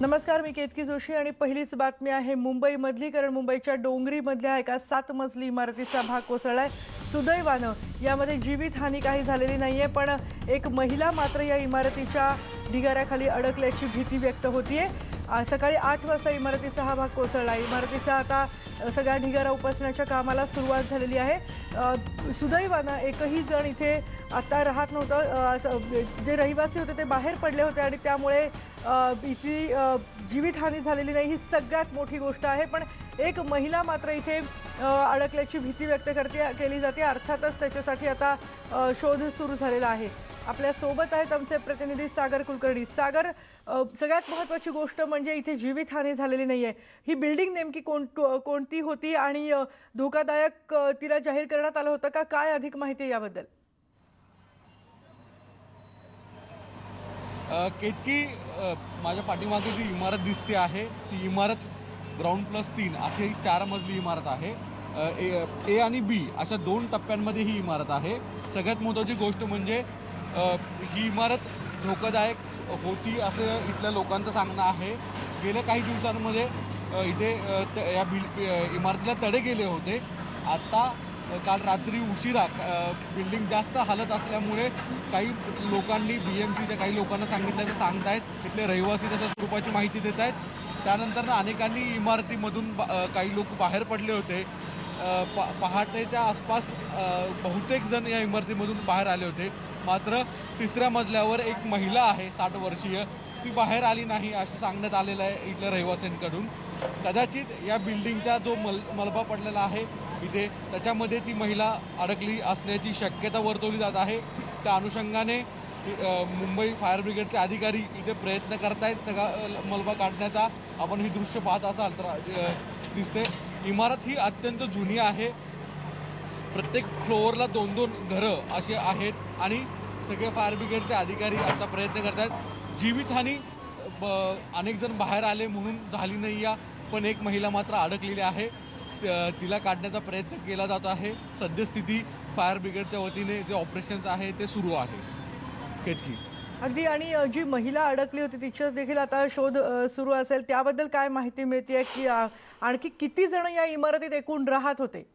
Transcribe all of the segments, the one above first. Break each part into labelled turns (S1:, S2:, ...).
S1: नमस्कार मी केतकी जोशी आणि पहिलीच बातमी आहे मुंबईमधली कारण मुंबईच्या डोंगरीमधल्या एका सात मजली इमारतीचा भाग कोसळलाय. सुदैवानं यामध्ये जीवितहानी काही झालेली नाही आहे पण एक महिला मात्र या इमारतीच्या ढिगाऱ्याखाली अडकल्याची भीती व्यक्त होतीये. सकाळी आठ वाजता इमारतीचा हा भाग कोसळला. इमारतीचा आता सगळा ढिगारा उपसण्याच्या कामाला सुरुवात झालेली आहे. सुदैवानं एकही जण इथे आता राहत नव्हतं. असं, जे रहिवासी होते ते बाहेर पडले होते आणि त्यामुळे इथली जीवितहानी झालेली नाही ही सगळ्यात मोठी गोष्ट आहे. पण एक महिला मात्र इथे अडकल्याची भीती व्यक्त करते केली जाते. अर्थातच त्याच्यासाठी आता शोध सुरू झालेला आहे. आपल्यासोबत आहेत आमचे प्रतिनिधी सागर कुलकर्णी. सागर सगळ्यात महत्त्वाची गोष्ट म्हणजे इथे जीवितहानी झालेली नाही आहे ही बिल्डिंग नेमकी कोण कोणती होती आणि धोकादायक तिला जाहीर करण्यात आलं होतं का? काय अधिक माहिती आहे याबद्दल?
S2: केतकी माझ्या पाठीमागे जी इमारत दिसते आहे ती इमारत ग्राउंड प्लस तीन अशी ही चार मजली इमारत आहे. ए ए आणि बी अशा दोन टप्प्यांमध्ये ही इमारत आहे. सगळ्यात महत्त्वाची गोष्ट म्हणजे ही इमारत धोकादायक होती असं इथल्या लोकांचं सांगणं आहे. गेल्या काही दिवसांमध्ये इथे त- या बिल इमारतीला तडे गेले होते. आत्ता काल रात्री उशिरा बिल्डिंग जास्त हालत असल्यामुळे काही लोकांनी बी एम सीच्या काही लोकांना सांगितल्याचं सांगतायत. तिथले रहिवासी त्याच्या स्वरूपाची माहिती देत आहेत त्यानंतर ना अनेकांनी इमारतीमधून बा- काही लोक बाहेर पडले होते. पा पहाटेच्या आसपास बहुतेक जण या इमारतीमधून बाहेर आले होते. मात्र तिसऱ्या मजल्यावर एक महिला आहे साठ वर्षीय ती बाहेर आली नाही असं सांगण्यात आलेलं आहे इथल्या रहिवाशांकडून. कदाचित या बिल्डिंगचा जो मल मलबा पडलेला आहे इथे त्याच्यामध्ये ती महिला अडकली असण्याची शक्यता वर्तवली जात आहे. त्या अनुषंगाने मुंबई फायर ब्रिगेडचे अधिकारी इथे प्रयत्न करतायत सगळा मलबा काढण्याचा. आपण ही दृश्य पाहत असाल तर दिसते. इमारत ही अत्यंत जुनी आहे. प्रत्येक फ्लोअरला दोन दोन घरं असे आहेत आणि सगळे फायर ब्रिगेडचे अधिकारी आता प्रयत्न करत आहेत जीवितहानी ब अनेक जण बाहेर आले म्हणून झाली नाही या पण एक महिला मात्र अडकलेली आहे. त- तिला काढण्याचा प्रयत्न केला जात आहे. सद्यस्थिती फायर ब्रिगेडच्या वतीने जे ऑपरेशन्स आहे ते सुरू आहे. केतकी
S1: अगदी आणि जी महिला अडकली होती तिच्या देखील आता शोध सुरू असेल. त्याबद्दल काय माहिती मिळते की आणखी किती जण या इमारतीत एकूण राहत होते?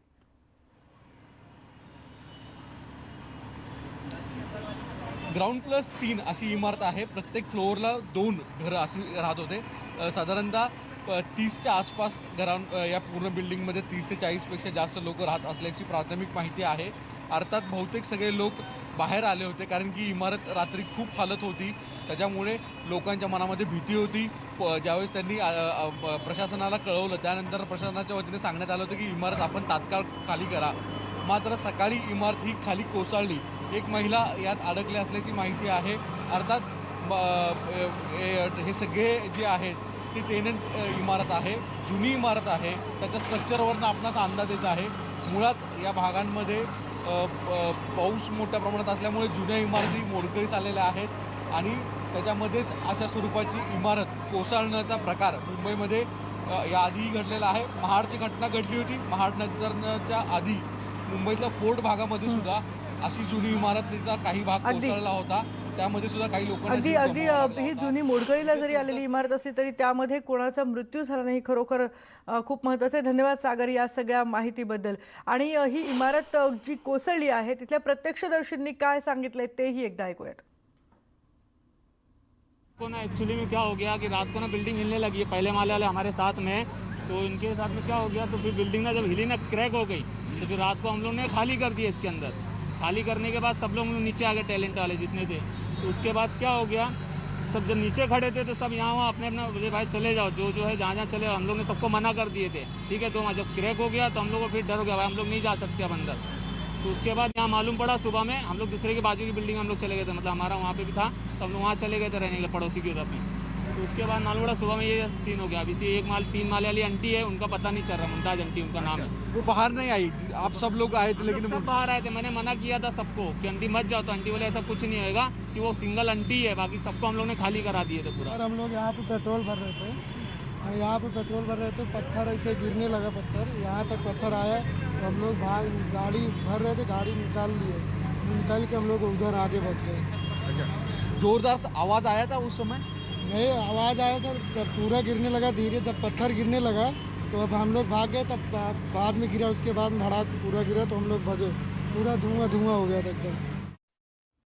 S2: ग्राउंड प्लस तीन अशी इमारत आहे. प्रत्येक फ्लोअरला दोन घरं अशी राहत होते. साधारणतः तीसच्या आसपास घरां या पूर्ण बिल्डिंगमध्ये तीस ते चाळीसपेक्षा जास्त लोक राहत असल्याची प्राथमिक माहिती आहे. अर्थात बहुतेक सगळे लोक बाहेर आले होते कारण की इमारत रात्री खूप हालत होती. त्याच्यामुळे लोकांच्या मनामध्ये भीती होती. प- ज्यावेळेस त्यांनी प्रशासनाला कळवलं त्यानंतर प्रशासनाच्या वतीने सांगण्यात आलं होतं की इमारत आपण तात्काळ खाली करा. मात्र सकाळी इमारत ही खाली कोसळली. एक महिला यात अडकली असल्याची माहिती आहे. अर्थात हे सगळे जे आहेत ती टेनंट इमारत आहे जुनी इमारत आहे. त्याच्या स्ट्रक्चरवरनं आपणास अंदाज येत आहे. मुळात या भागांमध्ये पाऊस मोठ्या प्रमाणात असल्यामुळे जुन्या इमारती मोडकळीस आलेल्या आहेत आणि त्याच्यामध्येच अशा स्वरूपाची इमारत कोसळण्याचा प्रकार मुंबईमध्ये याआधीही घडलेला आहे. महाडची घटना घडली होती. महाड नंतरच्या आधी मुंबईतल्या फोर्ट भागामध्ये सुद्धा अशी जुनी इमारतीचा काही भाग
S1: अगदी.
S2: कोसळला होता. त्यामध्ये सुद्धा काही लोकांना
S1: अगदी अगदी ही. जुनी मोडकळीला जरी आलेली इमारत असली तरी त्यामध्ये कोणाचा मृत्यू झाला नाही खरोखर खूप महत्त्वाचं आहे. धन्यवाद सागर या सगळ्या माहितीबद्दल. आणि ही इमारत जी कोसळली आहे तिथल्या प्रत्यक्षदर्शींनी काय सांगितलंय तेही एकदा ऐकूयात.
S3: को ना एक्चुअली में क्या हो गया कि रात को ना बिल्डिंग हिलने लगी है. पहले माले वाले हमारे साथ में तो इनके साथ में क्या हो गया? तो फिर बिल्डिंग ना जब हिली ना क्रैक हो गई तो फिर रात को हम लोग ने खाली कर दिया इसके अंदर। खाली करने के बाद सब लोग नीचे आ गए, टैलेंट वाले जितने थे। उसके बाद क्या हो गया, सब जब नीचे खड़े थे तो सब यहाँ वहाँ अपने अपना बोले भाई चले जाओ, जो जो है जहाँ जहाँ चले हम लोग ने सबको मना कर दिए थे। ठीक है तो वहाँ जब क्रैक हो गया तो हम लोग को फिर डर हो गया, भाई हम लोग नहीं जा सकते अब अंदर। तो उसके बाद यहाँ मालूम पड़ा सुबह में, हम लोग दूसरे के बाजू की बिल्डिंग हम लोग चले गए थे। मतलब हमारा वहाँ पे भी था तो हम लोग वहाँ चले गए थे रहने के पड़ोसी की तरफ़ में। तो उसके बाद मालूम पड़ा सुबह में ये सीन हो गया। अभी से एक माल तीन माले वाली आंटी है उनका पता नहीं चल रहा मुमताज़ आंटी उनका नाम। है
S2: वो बाहर नहीं आई? आप सब लोग आए थे लेकिन
S3: सब बाहर आए थे। मैंने मना किया था सबको कि आंटी मत जाओ। तो आंटी बोले ऐसा कुछ नहीं होगा सिर्फ़ वो सिंगल आंटी है बाकी सबको हम लोग ने खाली करा दिए थे पूरा।
S4: और हम लोग यहाँ पे पेट्रोल भर रहे थे। और यहाँ पे पेट्रोल भर रहे थे पत्थर ऐसे गिरने लगा पत्थर। यहाँ तक पत्थर आया तो हम लोग भाग गाड़ी भर रहे थे गाड़ी निकाल लिए। निकाल के हम लोग उधर आगे बढ़ गए।
S2: जोरदार सा आवाज़ आया था उस समय?
S4: नहीं आवाज़ आया सर जब पूरा गिरने लगा, धीरे, जब पत्थर गिरने लगा तो अब हम लोग भाग गए तब बाद में गिरा, उसके बाद धड़ाक से पूरा गिरा तो हम लोग भगे। पूरा धुआँ धुआँ हो गया था एकदम।